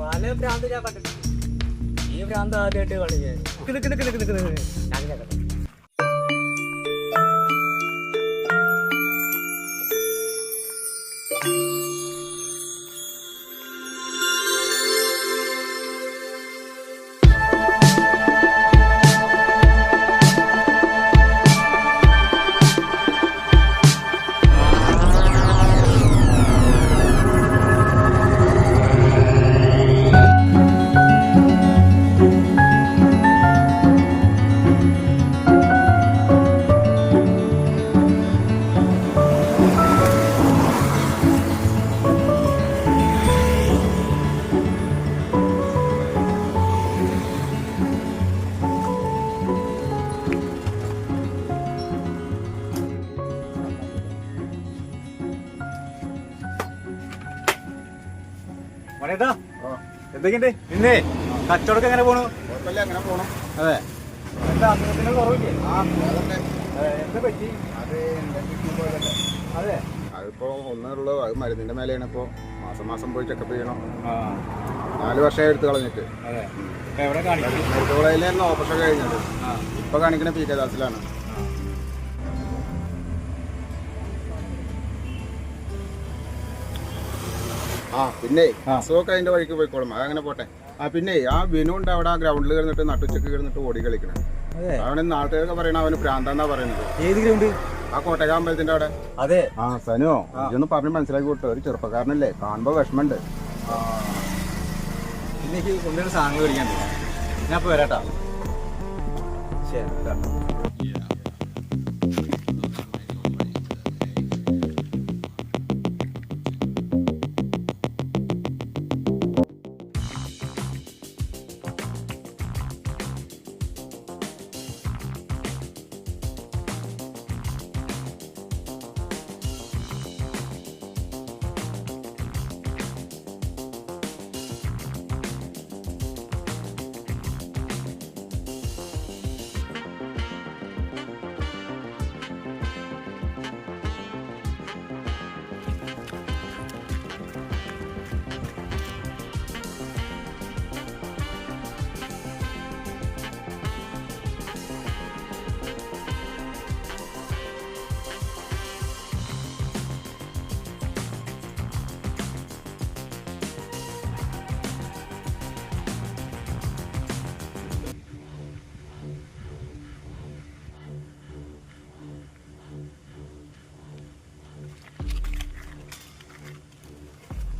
പല ഭ്രാന്ത് കണ്ടിട്ടുണ്ട് ഈ ഭ്രാന്ത് ആദ്യമായിട്ട് കളിക്കാൻ നിക്ക് നിക്ക് നിക്ക് നിക്ക്. ഞാൻ കേൾക്കട്ടെ മണിയേട്ടാ എന്തൊക്കെയുണ്ട്? നിന്നേ കച്ചവടം എങ്ങനെ പോണു? അങ്ങനെ പോണം. അതെ. എന്താ അസുഖത്തിന് കുറവില്ലേ? എന്താ പറ്റി? അത് അതെ. അതിപ്പോ ഒന്നുള്ളൂ അത് മരുന്നിന്റെ മേലെയാണ് ഇപ്പോ. മാസം മാസം പോയി ചെക്കപ്പ് ചെയ്യണം. നാല് വർഷമായി എടുത്ത് കളഞ്ഞിട്ട്. മെഡിക്കൽ കോളേജിലായിരുന്നു ഓപ്പറേഷൻ കഴിഞ്ഞത് ഇപ്പൊ കാണിക്കണ പി കെ ദാസിലാണ്. ആ പിന്നെ. അസുഖമൊക്കെ അതിന്റെ വഴിക്ക് പോയിക്കോളും. അതങ്ങനെ പോട്ടെ. ആ പിന്നെ ആ വിനുണ്ട് അവിടെ ആ ഗ്രൗണ്ടിൽ കിടന്നിട്ട് നട്ടുച്ചക്ക് കിടന്നിട്ട് ഓടി കളിക്കണം. അവനെ അവന് നാട്ടുകാരൊക്കെ പറയണ അവന് പ്രാന്താന്നാ പറയുന്നത്. ഏത് ഗ്രൗണ്ട്? ആ കോട്ടയം അമ്പലത്തിന്റെ അവിടെ. അതെ. ആ സനോ ഇതൊന്നും പറഞ്ഞ് മനസ്സിലാക്കി കൊടുത്തു. ഒരു ചെറുപ്പക്കാരനല്ലേ കാണുമ്പോ വിഷമണ്ട് എനിക്ക് കൊണ്ടുവരുന്ന സാധനങ്ങൾ മേടിക്കാണ്ട് ഞാൻ ഇപ്പൊ വരാട്ടാ ശരി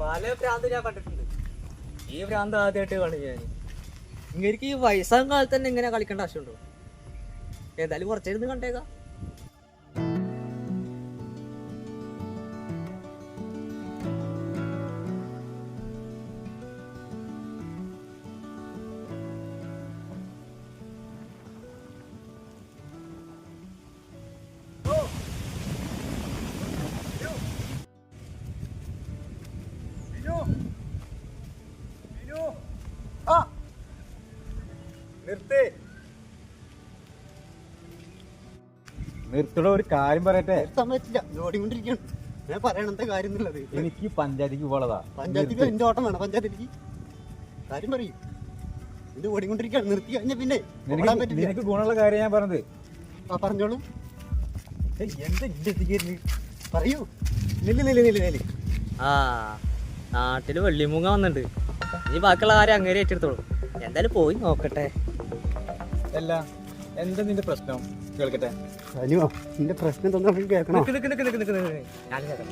പല ഭ്രാന്ത് ഞാൻ കണ്ടിട്ടുണ്ട്. ഈ ഭ്രാന്ത് ആദ്യമായിട്ട് കാണി ഞാൻ ഇങ്ങനെ ഈ വയസ്സാം കാലത്ത് തന്നെ ഇങ്ങനെ കളിക്കേണ്ട ആവശ്യമുണ്ടോ? ഏതായാലും കുറച്ചിരുന്ന് കണ്ടേക്കാം. നിർത്ത്. നിർത്തട ഒരു കാര്യം പറയട്ടെ. പറ്റില്ല. ഓടിക്കൊണ്ടിരിക്കണം ഞാൻ പറയണത്തെ കാര്യം എന്നുള്ളത്. എനിക്ക് പഞ്ചായത്തിക്ക് പോളതാ പഞ്ചായത്തിക്ക് എന്റെ ഓട്ടം വേണം പഞ്ചായത്തിലേക്ക് കാര്യം പറയും. ഇത് ഓടിക്കൊണ്ടിരിക്കുകയാണ് നിർത്തി കഴിഞ്ഞ പിന്നെ നിനക്ക് ഗുണമുള്ള കാര്യം ഞാൻ പറഞ്ഞത്. ആ പറഞ്ഞോളൂ. എന്താ ഇജ്ജ് എത്തിക്കരുത്? പറയൂ. നില്ല് നില്ല് നില്ല് നില്ല്. ആ നാട്ടിൽ വെള്ളിമൂങ്ങ വന്നിട്ടുണ്ട്. ഇനി ബാക്കിയുള്ള കാര്യം അങ്ങനെ ഏറ്റെടുത്തോളൂ. എന്തായാലും പോയി നോക്കട്ടെ. അല്ല എന്താ നിന്റെ പ്രശ്നം? കേൾക്കട്ടെ. അനിയോ എന്റെ പ്രശ്നം എന്താ കേൾക്കണോ? നിക്ക് നിക്ക് നിക്ക് നിക്ക് നിക്ക് നിക്ക്. ഞാൻ കേൾക്കാം.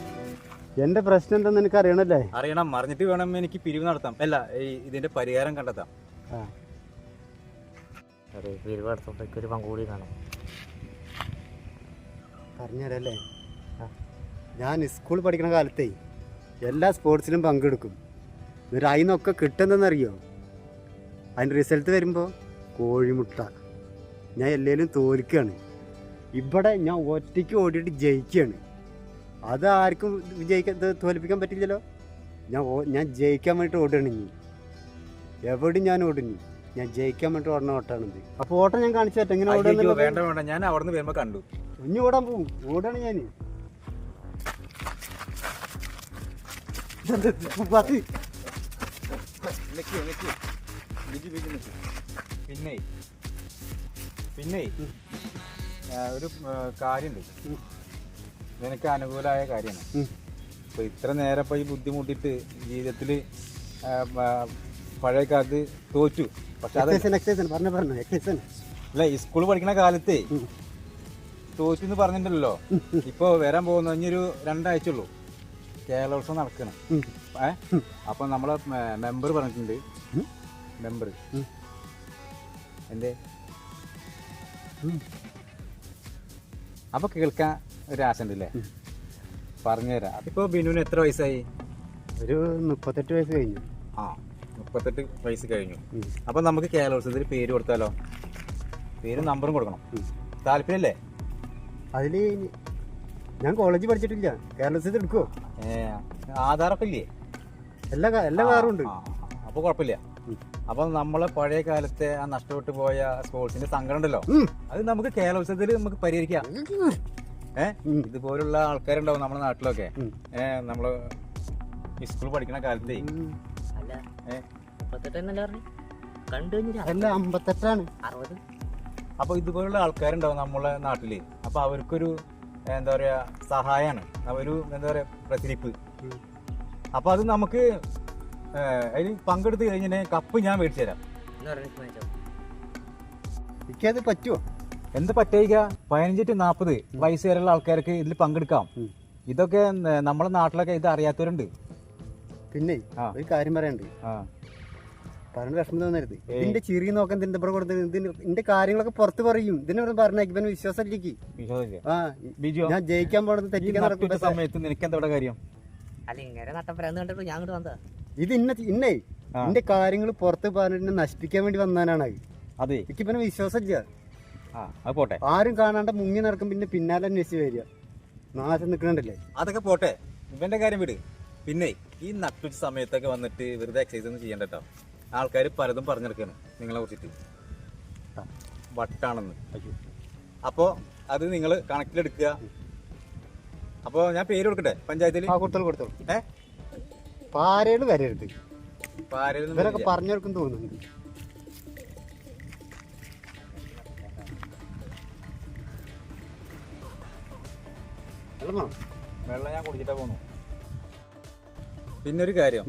എന്റെ പ്രശ്നം എന്താന്ന് നിനക്ക് അറിയണല്ലേ അറിയണം അറിഞ്ഞിട്ട് വേണം എനിക്ക് പിരിവ് നടത്താം. അല്ല ഈ ഇതിന്റെ പരിഹാരം കണ്ടെത്താം. പറഞ്ഞല്ലേ അതെ പിരിവെടുത്തോട്ടേക്ക് ഒരു പങ്കുകൂടി കാണും. പറഞ്ഞുതരല്ലേ? ഞാൻ സ്കൂൾ പഠിക്കുന്ന കാലത്തേ എല്ലാ സ്പോർട്സിലും പങ്കെടുക്കും. ഒരു അതിനൊക്കെ കിട്ടുന്നതെന്നറിയോ? അതിന്റെ റിസൾട്ട് വരുമ്പോൾ കോഴിമുട്ട. ഞാൻ എല്ലാവരും തോൽക്കുകയാണ് ഇവിടെ ഞാൻ ഒറ്റയ്ക്ക് ഓടിയിട്ട് ജയിക്കുകയാണ് അത് ആർക്കും ജയിക്കാൻ തോൽപ്പിക്കാൻ പറ്റില്ലല്ലോ. ഞാൻ ഞാൻ ജയിക്കാൻ വേണ്ടിയിട്ട് ഓടുകയാണ് ഇനി. എവിടെയും ഞാൻ ഓടുന്നു ഞാൻ ജയിക്കാൻ വേണ്ടി ഓടണ ഓട്ടാണിത് അപ്പോൾ ഓട്ടം ഞാൻ കാണിച്ചു തരാം. എങ്ങനെ ഓടുക വേണ്ട വേണ്ട. ഞാൻ അവിടെ നിന്ന് വരുമ്പോൾ കണ്ടു. ഇനി ഓടാൻ പോകും ഓടാണ് ഞാൻ. പത്ത് നിൽക്കൂ നിൽക്കൂ ബിജി ബിജി നിക്ക്. പിന്നെ പിന്നെ ഒരു കാര്യമുണ്ട്. നിനക്ക് അനുകൂലമായ കാര്യമാണ്. ഇപ്പൊ ഇത്ര നേരം പോയി ബുദ്ധിമുട്ടിട്ട് ജീവിതത്തിൽ പഴയ കാലത്ത് തോറ്റു. പക്ഷെ അല്ല ഈ സ്കൂൾ പഠിക്കുന്ന കാലത്ത് തോറ്റു എന്ന് പറഞ്ഞിട്ടുണ്ടല്ലോ. ഇപ്പൊ വരാൻ പോകുന്ന ഇനിയൊരു രണ്ടാഴ്ച ഉള്ളൂ കേരളോത്സവം നടക്കണം. ഏ? അപ്പൊ നമ്മളെ മെമ്പർ പറഞ്ഞിട്ടുണ്ട്. മെമ്പർ. എന്തേ? അപ്പൊ കേൾക്കാൻ ഒരു ആശ ഉണ്ടല്ലേ പറഞ്ഞുതരാം. അതിപ്പോ ബിനുവിന് എത്ര വയസ്സായി? ഒരു മുപ്പത്തെട്ട് വയസ്സ് കഴിഞ്ഞു. ആ മുപ്പത്തെട്ട് വയസ്സ് കഴിഞ്ഞു. അപ്പൊ നമുക്ക് കേരളോത്സവത്തിൽ പേര് കൊടുത്താലോ? പേരും നമ്പറും കൊടുക്കണം. താല്പര്യമല്ലേ? താല്പര്യല്ലേ അതിൽ ഞാൻ കോളേജിൽ പഠിച്ചിട്ടില്ല. കേരളത്തിൽ എടുക്കുവോ? ഏ ആധാറൊക്കെ ഇല്ലേ? എല്ലാ എല്ലാ കാറും ഉണ്ട്. അപ്പൊ കുഴപ്പമില്ല. അപ്പൊ നമ്മളെ പഴയ കാലത്തെ ആ നഷ്ടപ്പെട്ടു പോയ സ്പോർട്സിന്റെ സങ്കടം ഉണ്ടല്ലോ. അത് നമുക്ക് കേരളോത്സവത്തിൽ നമുക്ക് പരിഹരിക്കാം. ഏഹ്. ഇതുപോലുള്ള ആൾക്കാരുണ്ടാവും നമ്മുടെ നാട്ടിലൊക്കെ. ഏഹ് നമ്മൾ സ്കൂൾ പഠിക്കുന്ന കാലത്തെ. അപ്പൊ ഇതുപോലുള്ള ആൾക്കാരുണ്ടാവും നമ്മളെ നാട്ടിൽ. അപ്പൊ അവർക്കൊരു എന്താ പറയാ സഹായമാണ് ഒരു എന്താ പറയാ പ്രതിരിപ്പ്. അപ്പൊ അത് നമുക്ക് അതിൽ പങ്കെടുത്ത് കഴിഞ്ഞാൽ കപ്പ് ഞാൻ മേടിച്ചു തരാം. എനിക്കത് പറ്റുമോ എന്ത് പറ്റേക്ക പതിനഞ്ച് ടു നാൽപ്പത് വയസ്സ് വരെയുള്ള ആൾക്കാർക്ക് ഇതിൽ പങ്കെടുക്കാം. ഇതൊക്കെ നമ്മളെ നാട്ടിലൊക്കെ ഇത് അറിയാത്തവരുണ്ട്. പിന്നെ ഒരു കാര്യം പറയണ്ട്. ആ. പറഞ്ഞ വിഷമം തോന്നരുത്. ഇതിന്റെ ചിരി നോക്കാൻ ഇതിന്റെ പുറകെ കൊടുത്തത് ഇതിന് ഇതിന്റെ കാര്യങ്ങളൊക്കെ പുറത്ത് പറയും. ഇതിനോട് പറഞ്ഞേക്ക് പിന്നെ വിശ്വാസമില്ലേക്ക് വിശ്വാസമില്ല. ആ ബിജോ ഞാൻ ജയിക്കാൻ പോണത് തെറ്റിക്കാൻ നടക്കുന്ന സമയത്ത് നിനക്ക് എന്താ കാര്യം? അല്ല ഇങ്ങനെ നട്ടപ്പരാന്ന് കണ്ടിട്ട് ഞാൻ അങ്ങോട്ട് വന്നതാ. ഇത് ഇന്ന ഇന്നേ. എന്റെ കാര്യങ്ങൾ പുറത്ത് പറഞ്ഞിട്ട് നശിപ്പിക്കാൻ വേണ്ടി വന്നാനാണ് അതെ. എനിക്ക് പിന്നെ വിശ്വാസമില്ല പോട്ടെ. ആരും കാണാണ്ട് മുങ്ങി നടക്കും പിന്നെ പിന്നാലെ അന്വേഷിച്ച് വരിക. നാശം നിൽക്കണ്ടല്ലേ അതൊക്കെ പോട്ടെ. ഇവന്റെ കാര്യം വിട്. പിന്നെ ഈ നട്ടുച്ച സമയത്തൊക്കെ വന്നിട്ട് വെറുതെ എക്സസൈസ് ഒന്നും ചെയ്യണ്ട കേട്ടോ ആൾക്കാർ പലതും പറഞ്ഞെടുക്കാണ് നിങ്ങളെ കുറിച്ചിട്ട്. വട്ടാണെന്ന്. അപ്പോ അത് നിങ്ങൾ കണക്കിലെടുക്കുക. അപ്പോ ഞാൻ പേര് കൊടുക്കട്ടെ? പഞ്ചായത്തിൽ കൊടുത്തോളൂ കൊടുത്തോളൂ. ഏ? പാരകൾ വരരുത്. ഇവരൊക്കെ പറഞ്ഞവർക്കും തോന്നുന്നുണ്ട് വെള്ളം ഞാൻ കുടിച്ചിട്ടാ പോണു. പിന്നെ ഒരു കാര്യം.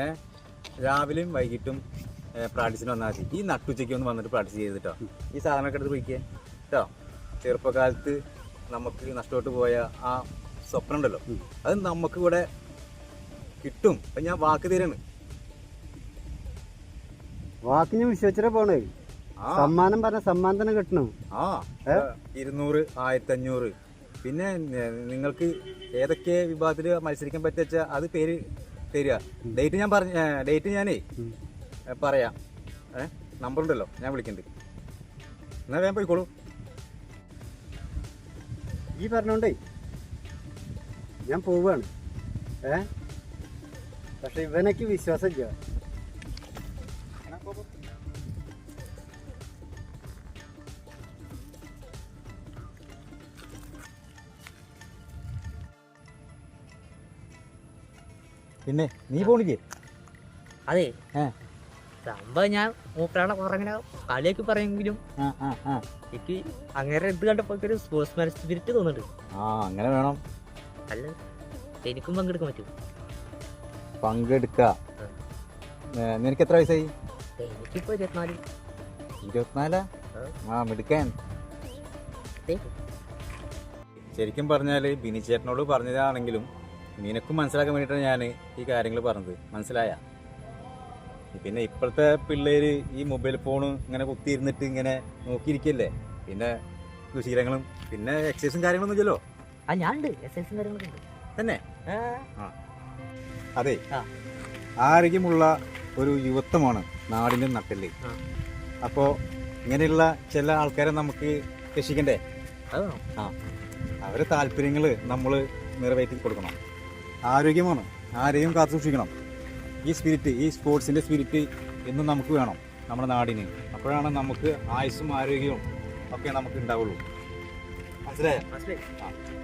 ഏ രാവിലെയും വൈകിട്ടും പ്രാക്ടീസിന് വന്നാൽ മതി. ഈ നട്ടുച്ചയ്ക്ക് ഒന്ന് വന്നിട്ട് പ്രാക്ടീസ് ചെയ്തിട്ടോ. ഈ സാധനമൊക്കെ എടുത്ത് പോയിക്കേ കേട്ടോ ചെറുപ്പകാലത്ത് നമുക്ക് നഷ്ടപ്പെട്ടു പോയ ആ സ്വപ്നം ഉണ്ടല്ലോ. അത് നമുക്ക് ഇവിടെ കിട്ടും. അപ്പൊ ഞാൻ വാക്ക് തരാണ്. വാക്കിന് വിശ്വസിച്ചിട്ട് പോണേ. സമ്മാനം പറഞ്ഞ സമ്മാനം തന്നെ കിട്ടണം. ആ. ഇരുന്നൂറ് ആയിരത്തി അഞ്ഞൂറ് പിന്നെ നിങ്ങൾക്ക് ഏതൊക്കെ വിഭാഗത്തിൽ മത്സരിക്കാൻ പറ്റുക അത് പേര് തരിക. ഡേറ്റ് ഞാൻ പറഞ്ഞ ഡേറ്റ് ഞാനേ പറയാ. ഏ, നമ്പർ ഉണ്ടല്ലോ ഞാൻ വിളിക്കുന്നുണ്ട് എന്നാ വേഗം പോയിക്കോളൂ. ഈ പറഞ്ഞോണ്ടേ ഞാൻ പോവാണ്. ഏ? പക്ഷെ ഇവനക്ക് വിശ്വാസമില്ല. പിന്നെ നീ പോണില്ലേ? അതെ. സംഭവം ഞാൻ മൂപ്പരാളെ പറഞ്ഞ കളിയൊക്കെ പറയുമെങ്കിലും ആ ആ ആ. എനിക്ക് അങ്ങനെ ഇത് കണ്ടപ്പോ ഒരു സ്പോർട്സ്മാൻ സ്പിരിറ്റ് തോന്നുന്നുണ്ട്. ആ അങ്ങനെ വേണം. അല്ല എനിക്കും പങ്കെടുക്കാൻ പറ്റും. പങ്കെടുക്കുക. നിനക്ക് എത്ര വയസ്സായി? ഇരുപത്തിനാല്. ഇരുപത്തിനാലാ? ആ. മിടുക്കാൻ. ശരിക്കും പറഞ്ഞാൽ ബിനി ചേട്ടനോട് പറഞ്ഞതാണെങ്കിലും നിനക്കും മനസ്സിലാക്കാൻ വേണ്ടിയിട്ടാണ് ഞാൻ ഈ കാര്യങ്ങൾ പറഞ്ഞത്. മനസ്സിലായ? പിന്നെ ഇപ്പോഴത്തെ പിള്ളേര് ഈ മൊബൈൽ ഫോൺ ഇങ്ങനെ കുത്തിയിരുന്നിട്ട് ഇങ്ങനെ നോക്കിയിരിക്കല്ലേ? പിന്നെ ദുശീലങ്ങളും പിന്നെ എക്സസൈസും കാര്യങ്ങളൊന്നും ഇല്ലല്ലോ? ആ ഞാൻ ഉണ്ട് എസ് എൽ കാര്യങ്ങളൊക്കെ ഉണ്ട്. തന്നെ? ആ, അതെ. ആരോഗ്യമുള്ള ഒരു യുവത്വമാണ് നാടിന്റെ നട്ടൽ. അപ്പോൾ ഇങ്ങനെയുള്ള ചില ആൾക്കാരെ നമുക്ക് രക്ഷിക്കണ്ടേ. ആ. അവരെ താല്പര്യങ്ങൾ നമ്മൾ നിറവേറ്റി കൊടുക്കണം. ആരോഗ്യമാണ്. ആരെയും കാത്തു സൂക്ഷിക്കണം. ഈ സ്പിരിറ്റ് ഈ സ്പോർട്സിന്റെ സ്പിരിറ്റ് എന്നും നമുക്ക് വേണം നമ്മുടെ നാടിന്. അപ്പോഴാണ് നമുക്ക് ആയുസ്സും ആരോഗ്യവും ഒക്കെ നമുക്ക് ഉണ്ടാവുള്ളൂ. മനസ്സിലായോ? മനസ്സിലായി. ആ.